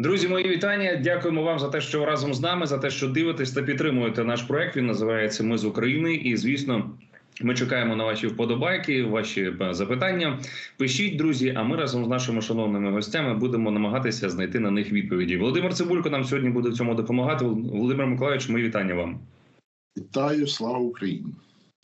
Друзі, мої вітання. Дякуємо вам за те, що разом з нами, за те, що дивитесь та підтримуєте наш проект. Він називається Ми з України. І звісно, ми чекаємо на ваші вподобайки, ваші е, запитання. Пишіть, друзі. А ми разом з нашими шановними гостями будемо намагатися знайти на них відповіді. Володимир Цибулько нам сьогодні буде в цьому допомагати. Володимир Миколаївич, мої вітання вам. Вітаю, слава Україні!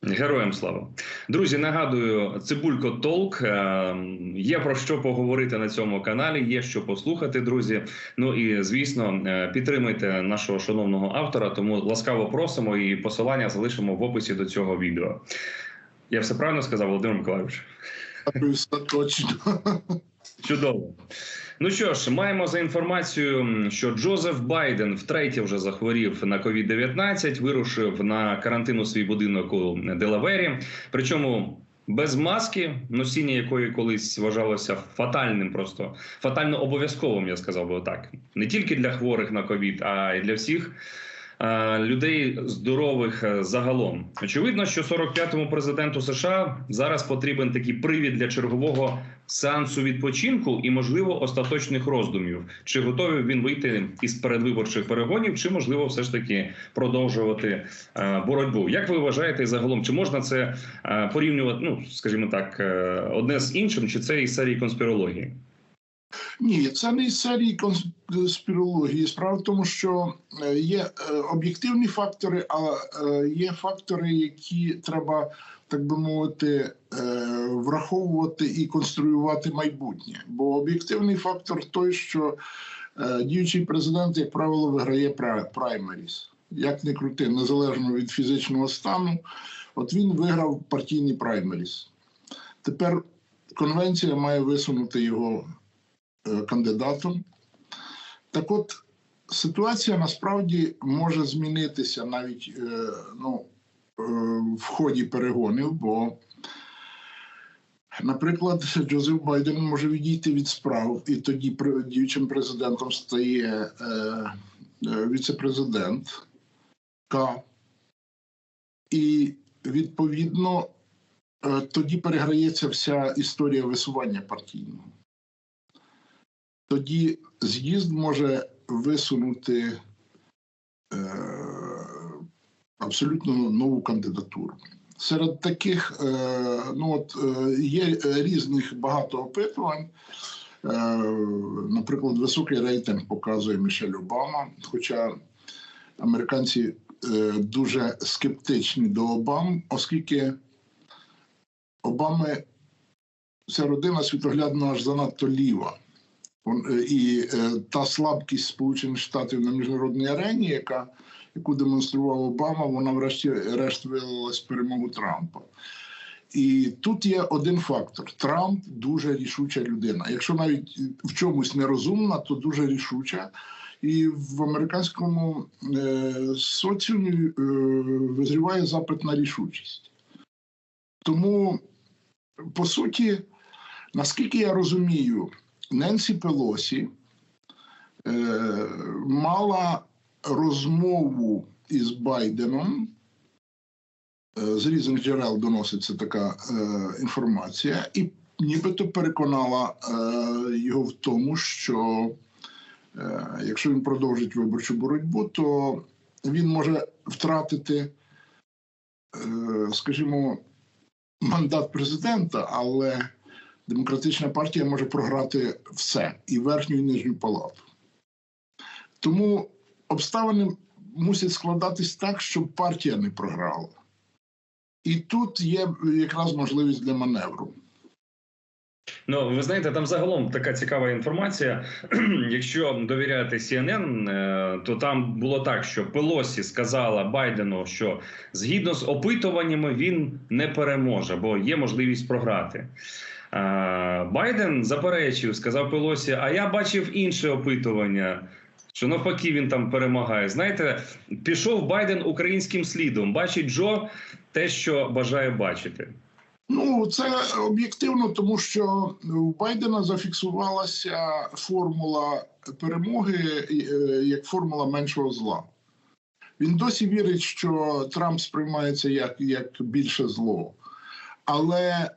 Героям слава друзі. Нагадую, цибулько толк е, є про що поговорити на цьому каналі. Є що послухати, друзі. Ну і звісно, е, підтримуйте нашого шановного автора. Тому ласкаво просимо і посилання залишимо в описі до цього відео. Я все правильно сказав, Володимир Миколаївич? Точно. Чудово. Ну що ж, маємо за інформацією, що Джозеф Байден втретє вже захворів на COVID-19, вирушив на карантин у свій будинок у Делавері. Причому без маски, носіння якої колись вважалося фатальним, просто фатально обов'язковим, я сказав би так, не тільки для хворих на ковід, а й для всіх. Людей здорових загалом очевидно, що 45-му президенту США зараз потрібен такий привід для чергового сеансу відпочинку і, можливо, остаточних роздумів. Чи готовий він вийти із передвиборчих перегонів, чи можливо все ж таки продовжувати е, боротьбу? Як ви вважаєте загалом? Чи можна це е, порівнювати? Ну скажімо так, е, одне з іншим, чи це із серії конспірології? Ні, це не із серії конспірології. Справа в тому, що є об'єктивні фактори, а є фактори, які треба так би мовити, е, враховувати і конструювати майбутнє. Бо об'єктивний фактор той, що е, діючий президент, як правило, виграє праймеріс. Як не крути, незалежно від фізичного стану, от він виграв партійний праймеріс. Тепер конвенція має висунути його е, кандидатом. Так от ситуація насправді може змінитися навіть ну, Е, в ході перегонів, бо, наприклад, Джозеф Байден може відійти від справ, і тоді діючим президентом стає е, е, віце-президент К. І відповідно е, тоді переграється вся історія висування партійного. Тоді з'їзд може висунути. Е, абсолютно нову кандидатуру. Серед таких е, ну от е, є різних багато опитувань. Е, наприклад, високий рейтинг показує Мішель Обама. Хоча американці дуже скептичні до Обам, оскільки Обами ця родина світоглядно аж занадто ліва. І та слабкість Сполучених Штатів на міжнародній арені, яка яку демонстрував Обама, вона врешті-решт вилилась перемогу Трампа. І тут є один фактор: Трамп дуже рішуча людина. Якщо навіть в чомусь нерозумна, то дуже рішуча. І в американському е, соціумі е, визріває запит на рішучість. Тому, по суті, наскільки я розумію, Ненсі Пелосі е, мала розмову із Байденом. Е, з різних джерел доноситься така е, інформація, і нібито переконала е, його в тому, що е, якщо він продовжить виборчу боротьбу, то він може втратити, е, скажімо, мандат президента, але демократична партія може програти все і верхню і нижню палату. Тому обставини мусять складатись так, щоб партія не програла. І тут є якраз можливість для маневру. Ну, ви знаєте, там загалом така цікава інформація. Якщо довіряти CNN, е, то там було так, що Пелосі сказала Байдену, що згідно з опитуваннями він не переможе, бо є можливість програти. Байден заперечив, сказав Пелосі: А я бачив інше опитування що навпаки він там перемагає. Знаєте, пішов Байден українським слідом. Бачить Джо те, що бажає бачити. Ну, це об'єктивно, тому що у Байдена зафіксувалася формула перемоги е, як формула меншого зла. Він досі вірить, що Трамп сприймається як як більше зло. Але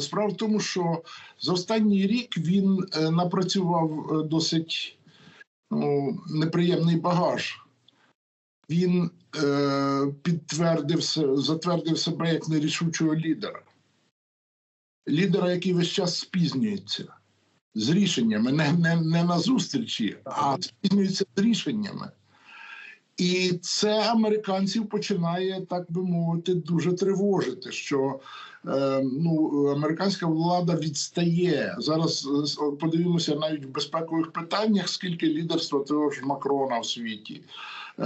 справа в тому, що за останній рік він е, напрацював е, досить ну, неприємний багаж. Він е, підтвердив, затвердив себе як нерішучого лідера. Лідера, який весь час спізнюється з рішеннями, не, не, не на зустрічі, а спізнюється з рішеннями. І це американців починає, так би мовити, дуже тривожити, що е, ну, американська влада відстає. Зараз е, подивимося навіть в безпекових питаннях, скільки лідерства того ж Макрона в світі, е,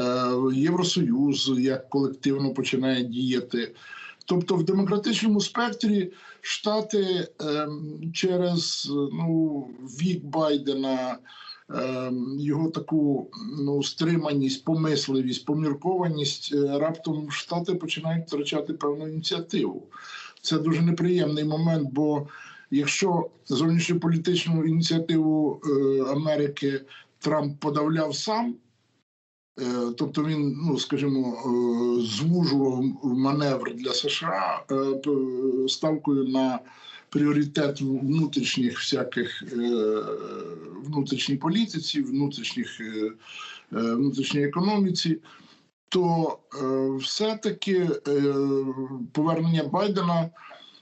Євросоюз як колективно починає діяти. Тобто в демократичному спектрі Штати ем, через ну, вік Байдена, його таку ну, стриманість, помисливість, поміркованість, е, раптом Штати починають втрачати певну ініціативу. Це дуже неприємний момент, бо якщо зовнішньополітичну ініціативу е, Америки Трамп подавляв сам. Е, Тобто він, ну скажімо, звужував маневр для США ставкою на пріоритет внутрішніх всяких е, внутрішній політиці, внутрішніх е, е, внутрішній економіці, то все-таки повернення Байдена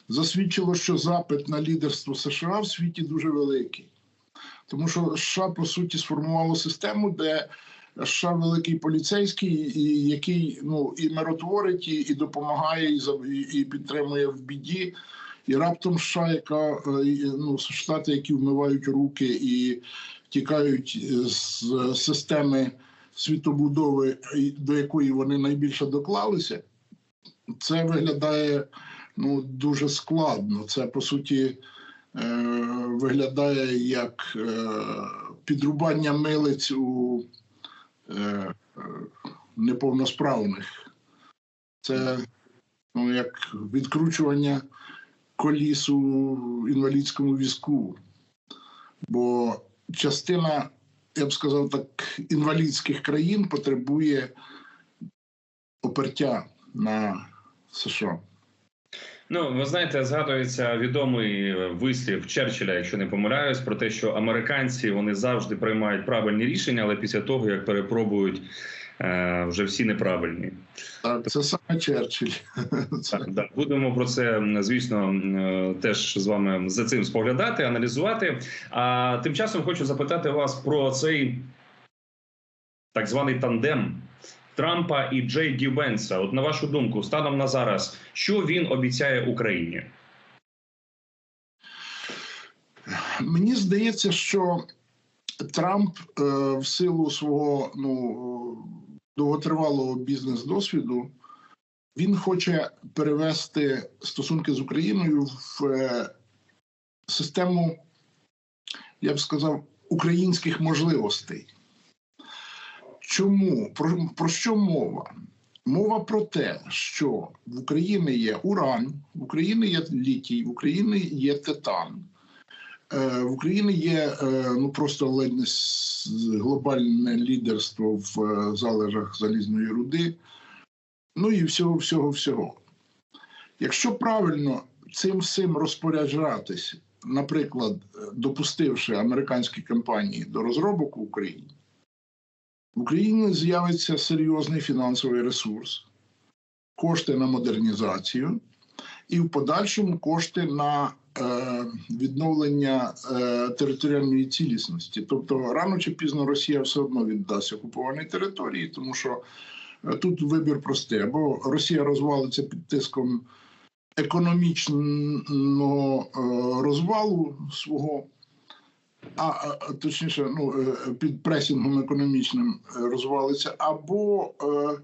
засвідчило, що запит на лідерство США в світі дуже великий. Тому що США по суті сформувало систему, де США великий поліцейський, і який ну і миротворить, і, і допомагає, і, і підтримує в біді. І раптом США, яка е, ну штати, які вмивають руки і тікають з системи світобудови, до якої вони найбільше доклалися, це виглядає ну дуже складно. Це по суті е, виглядає як е, підрубання милиць у е, е, неповносправних. Це ну, як відкручування коліс у інвалідському візку. Бо частина, я б сказав так, інвалідських країн потребує опертя на США. Ну, ви знаєте, згадується відомий вислів Черчилля, якщо не помиляюсь, про те, що американці вони завжди приймають правильні рішення, але після того як перепробують е, вже всі неправильні. Так, це саме Черчилль. Це Так. Будемо про це, звісно, е, теж з вами за цим споглядати, аналізувати. А тим часом хочу запитати вас про цей так званий тандем Трампа і Джей Ді Венса. От на вашу думку, станом на зараз, що він обіцяє Україні? Мені здається, що Трамп е, в силу свого ну, довготривалого бізнес-досвіду він хоче перевести стосунки з Україною в е, систему, я б сказав, українських можливостей. Чому? Про, про що мова? Мова про те, що в Україні є уран, в Україні є літій, в Україні є титан. Е, В Україні є е, ну просто ледь не глобальне лідерство в е, залежах залізної руди, ну і всього, всього, всього. Якщо правильно цим всім розпоряджатися, наприклад, допустивши американські компанії до розробок в Україні, в Україні з'явиться серйозний фінансовий ресурс, кошти на модернізацію і в подальшому кошти на е, відновлення е, територіальної цілісності. Тобто, рано чи пізно Росія все одно віддасть окуповані території, тому що е, тут вибір простий: або Росія розвалиться під тиском економічного розвалу свого. А, точніше, ну під пресінгом економічним розвалиться, або е,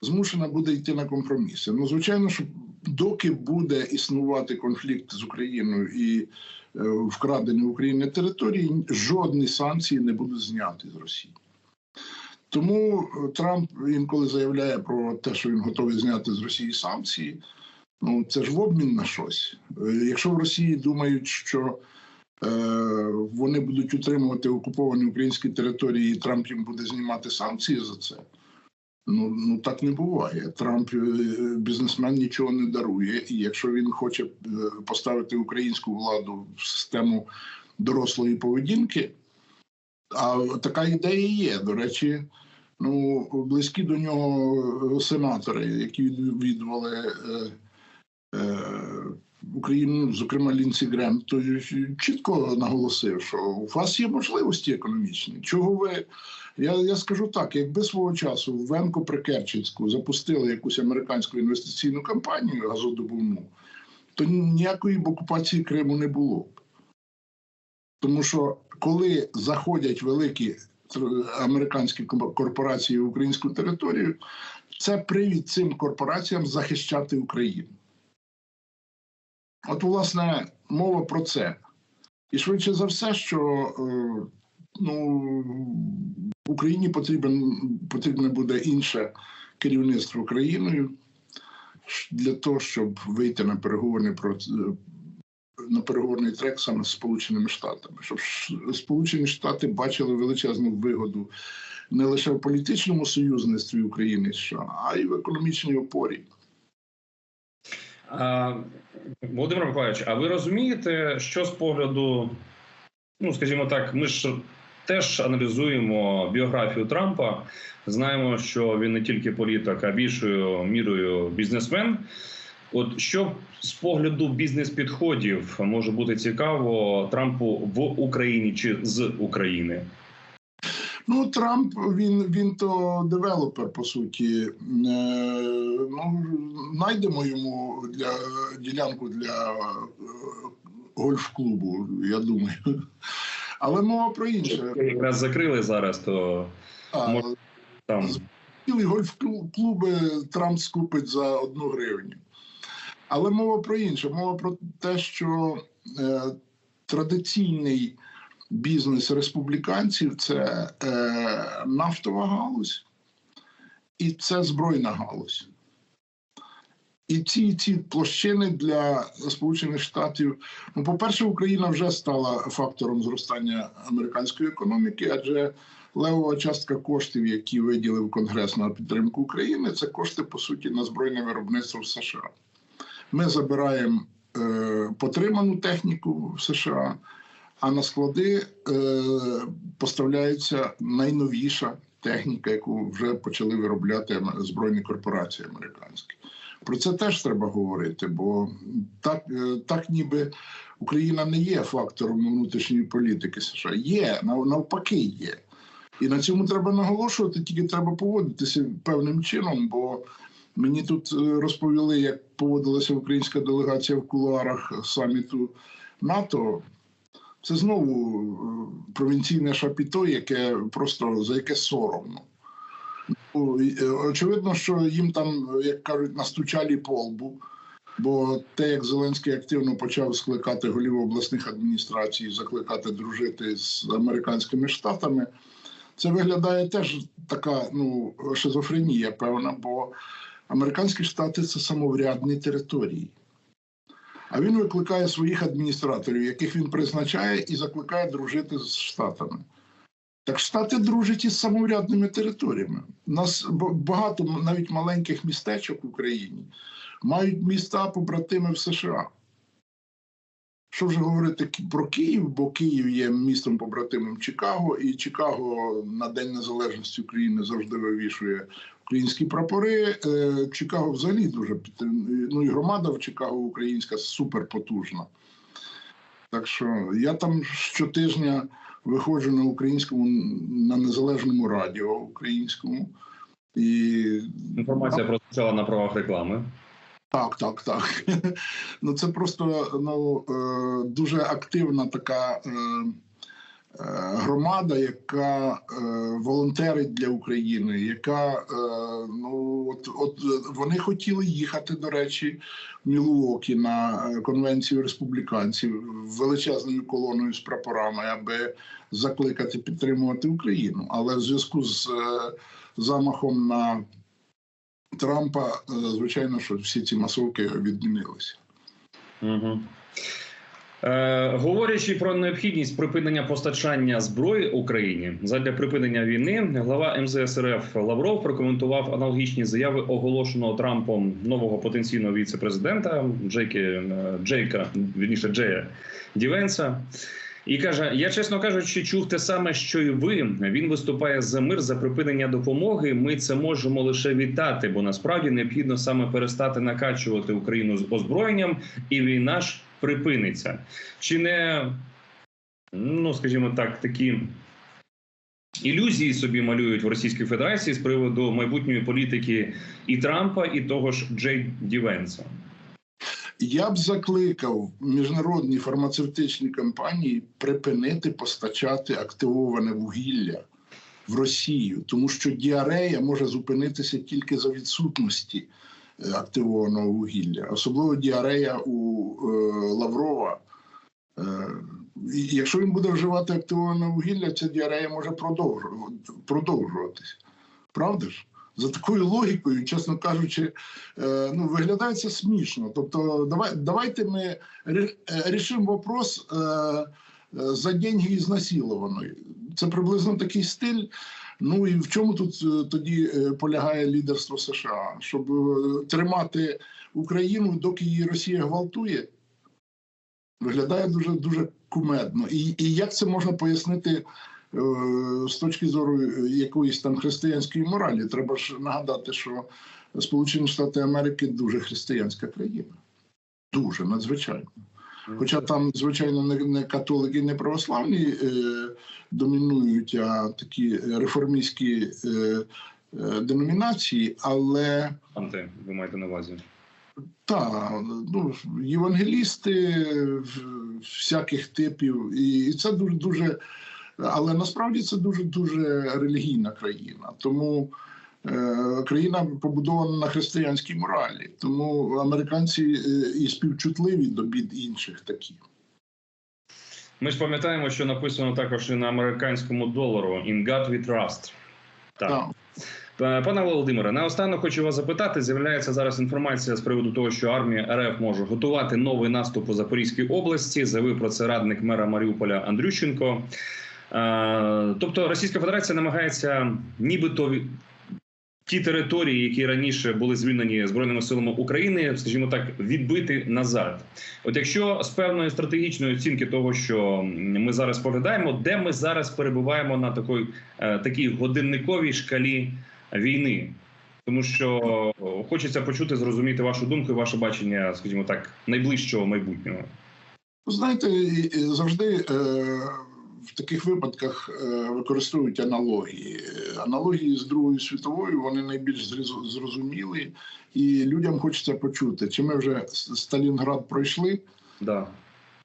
змушена буде йти на компроміси. Ну, звичайно, що доки буде існувати конфлікт з Україною і е, вкрадені в Україні території, жодні санкції не будуть зняті з Росії. Тому е, Трамп інколи заявляє про те, що він готовий зняти з Росії санкції. Ну, це ж в обмін на щось. Е, Якщо в Росії думають, що е, вони будуть утримувати окуповані українські території, і Трамп їм буде знімати санкції за це, Ну, ну так не буває. Трамп е, бізнесмен нічого не дарує. І якщо він хоче е, поставити українську владу в систему дорослої поведінки, а така ідея є. До речі, ну близькі до нього сенатори, які відвідували е, е, Україну, зокрема Лінсі Грем, то чітко наголосив, що у вас є можливості економічні. Чого ви? Я, я скажу так: якби свого часу в Венко Прикерченську запустили якусь американську інвестиційну кампанію газодобувну, то ніякої б окупації Криму не було б. Тому що коли заходять великі американські корпорації в українську територію, це привід цим корпораціям захищати Україну. От, власне, мова про це. І швидше за все, що е, ну, Україні потрібен, потрібне буде інше керівництво країною для того, щоб вийти на переговорний проц- на переговорний трек саме з Сполученими Штатами, щоб Сполучені Штати бачили величезну вигоду не лише в політичному союзництві України США, а й в економічній опорі. А, Володимир Миколаївич, а ви розумієте, що з погляду, ну скажімо так, ми ж теж аналізуємо біографію Трампа. Знаємо, що він не тільки політик, а більшою мірою бізнесмен. От що з погляду бізнес-підходів може бути цікаво Трампу в Україні чи з України? Ну, Трамп він, він то девелопер, по суті. Е, ну, знайдемо йому для ділянку для е, гольф-клубу, я думаю. Але мова про інше. Якраз закрили зараз, то А, Мож- там Цілий гольф-клуби Трамп скупить за одну гривню. Але мова про інше. Мова про те, що е, традиційний бізнес республіканців це е, нафтова галузь і це збройна галузь. І ці, ці площини для Сполучених Штатів, ну, по-перше, Україна вже стала фактором зростання американської економіки, адже левова частка коштів, які виділив Конгрес на підтримку України, це кошти, по суті, на збройне виробництво в США. Ми забираємо е, потриману техніку в США, а на склади е, поставляється найновіша техніка, яку вже почали виробляти збройні корпорації американські. Про це теж треба говорити, бо так, е, так ніби Україна не є фактором внутрішньої політики США. Є, нав- навпаки, є. І на цьому треба наголошувати, тільки треба поводитися певним чином, бо мені тут е, розповіли, як поводилася українська делегація в кулуарах саміту НАТО. Це знову е, провінційне шапіто, яке просто за яке соромно. Ну, е, Очевидно, що їм там, як кажуть, настучали по лбу. Бо те, як Зеленський активно почав скликати голів обласних адміністрацій, закликати дружити з американськими штатами, це виглядає теж така ну, шизофренія, певна, бо американські штати це самоврядні території. А він викликає своїх адміністраторів, яких він призначає, і закликає дружити з штатами. Так штати дружать із самоврядними територіями. У нас багато навіть маленьких містечок в Україні мають міста побратими в США. Що вже говорити про Київ, бо Київ є містом побратимом Чикаго, і Чикаго на День Незалежності України завжди вивішує українські прапори. Е, Чикаго взагалі дуже підтримує. Ну і громада в Чикаго українська суперпотужна. Так що я там щотижня виходжу на українському, на незалежному радіо українському. І інформація прозвучала на правах реклами. так, так, так. Ну це просто ну, е, дуже активна така е, громада, яка е, волонтерить для України, яка е, ну от, от е, вони хотіли їхати, до речі, в Мілуокі на е, конвенцію республіканців величезною колоною з прапорами, аби закликати підтримувати Україну. Але в зв'язку з е, замахом на Трампа, е, звичайно, що всі ці масовки відмінилися. Угу. Е, говорячи про необхідність припинення постачання зброї Україні задля припинення війни, глава МЗС РФ Лавров прокоментував аналогічні заяви оголошеного Трампом нового потенційного віце-президента Джейки е, Джейка, вірніше Джея Дівенса. І каже: я чесно кажучи, чув те саме, що й ви. Він виступає за мир за припинення допомоги. Ми це можемо лише вітати, бо насправді необхідно саме перестати накачувати Україну з озброєнням, і війна ж припиниться. Чи не ну скажімо так, такі ілюзії собі малюють в Російській Федерації з приводу майбутньої політики і Трампа, і того ж Джей Дівенса? Я б закликав міжнародні фармацевтичні компанії припинити постачати активоване вугілля в Росію, тому що діарея може зупинитися тільки за відсутності активованого вугілля, особливо діарея у е, Лаврова. Е, якщо він буде вживати активоване вугілля, ця діарея може продовжуватися. Правда ж? За такою логікою, чесно кажучи, е, ну, виглядає це смішно. Тобто, давай, давайте ми рішимо вопрос за деньги ізнасилованої. Це приблизно такий стиль. Ну і в чому тут е, тоді е, полягає лідерство США? Щоб е, тримати Україну, доки її Росія гвалтує? Виглядає дуже дуже кумедно. І, і як це можна пояснити з точки зору якоїсь там християнської моралі? Треба ж нагадати, що Сполучені Штати Америки дуже християнська країна. Дуже надзвичайно. Хоча там, звичайно, не, католики, не православні е, домінують, а такі реформістські е, е, деномінації, але Анте, ви маєте на увазі? та, ну, євангелісти всяких типів, і це дуже дуже. Але насправді це дуже дуже релігійна країна. Тому країна побудована на християнській моралі. Тому американці е, і співчутливі до бід інших такі. Ми ж пам'ятаємо, що написано також і на американському долару «In God we trust». Так. Так. Е, Пане Володимире, наостанок хочу вас запитати. З'являється зараз інформація з приводу того, що армія РФ може готувати новий наступ у Запорізькій області. Заявив про це радник мера Маріуполя Андрющенко. Е, Тобто Російська Федерація намагається нібито ті території, які раніше були звільнені збройними силами України, скажімо так, відбити назад. От якщо з певної стратегічної оцінки того, що ми зараз поглядаємо, де ми зараз перебуваємо на такій, е, такій годинниковій шкалі війни, тому що хочеться почути, зрозуміти вашу думку і ваше бачення, скажімо так, найближчого майбутнього. Ви знаєте, завжди е, в таких випадках е, використовують аналогії. Аналогії з Другою світовою вони найбільш зрозу- зрозумілі, і людям хочеться почути, чи ми вже Сталінград пройшли, Да.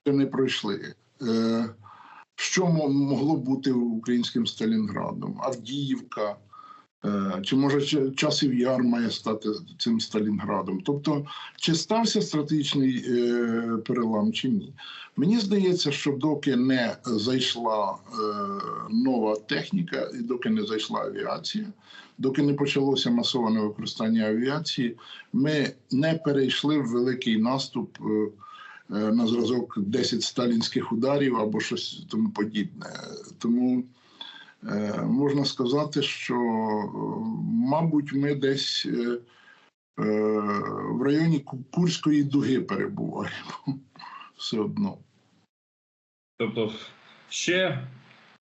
чи не пройшли. Е, Що мо- могло бути українським Сталінградом? Авдіївка. Е, Чи може часів яр має стати цим Сталінградом? Тобто, чи стався стратегічний е, перелам, чи ні? Мені здається, що доки не зайшла е, нова техніка, і доки не зайшла авіація, доки не почалося масоване використання авіації, ми не перейшли в великий наступ на зразок 10 сталінських ударів або щось тому подібне. Тому можна сказати, що, е, мабуть, ми десь е, е, в районі Курської дуги перебуваємо все одно. Тобто, ще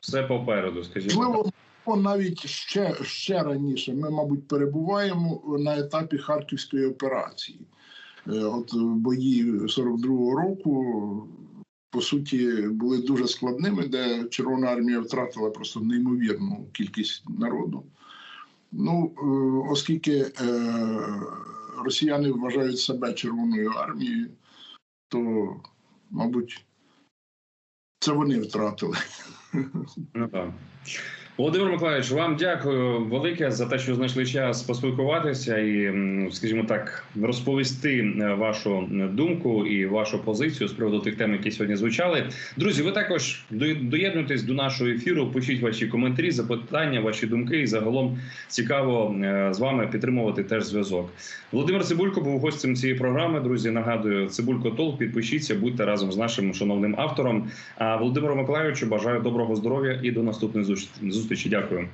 все попереду, скажімо. Можливо, навіть ще, ще раніше ми, мабуть, перебуваємо на етапі Харківської операції. Е, От бої 42-го року, по суті, були дуже складними, де Червона армія втратила просто неймовірну кількість народу. Ну, е, оскільки е, росіяни вважають себе Червоною армією, то, мабуть, це вони втратили Ну так. Володимир Миколаївич, вам дякую велике за те, що знайшли час поспілкуватися і, скажімо так, розповісти е, вашу думку і вашу позицію з приводу тих тем, які сьогодні звучали. Друзі, ви також до- доєднуйтесь до нашого ефіру, пишіть ваші коментарі, запитання, ваші думки. І загалом цікаво е, з вами підтримувати теж зв'язок. Володимир Цибулько був гостем цієї програми. Друзі, нагадую, Цибулько Толк. Підпишіться, будьте разом з нашим шановним автором. А Володимиру Миколаївичу бажаю доброго здоров'я і до наступної зустрічі. Дякую.